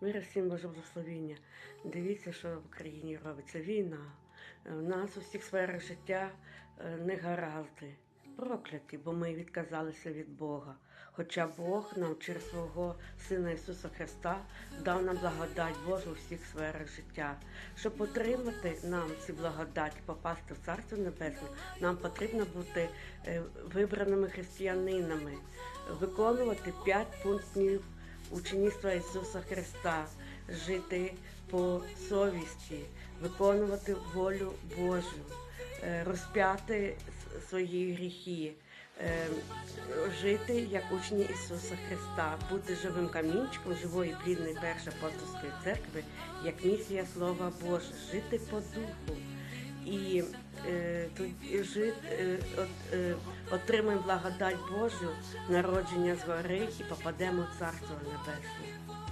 Мир всім Боже благословіння. Дивіться, що в Україні робиться. Війна. Е, У нас у всіх сферах життя е, негаразди. Прокляті, бо ми відказалися від Бога. Хоча Бог нам через свого Сина Ісуса Христа дав нам благодать Божу у всіх сферах життя. Щоб отримати нам ці благодаті, попасти в Царство Небесне, нам потрібно бути е, вибраними християнинами, виконувати п'ять пунктів учнівства Ісуса Христа, жити по совісті, виконувати волю Божу, е, розп'яти свої гріхи, е, жити як учні Ісуса Христа, бути живим камінчиком живої плідної першої апостольської церкви, як місія Слова Боже, жити по духу. І жит, е, е, отримаємо благодать Божу, народження згори і попадемо в Царство Небесне.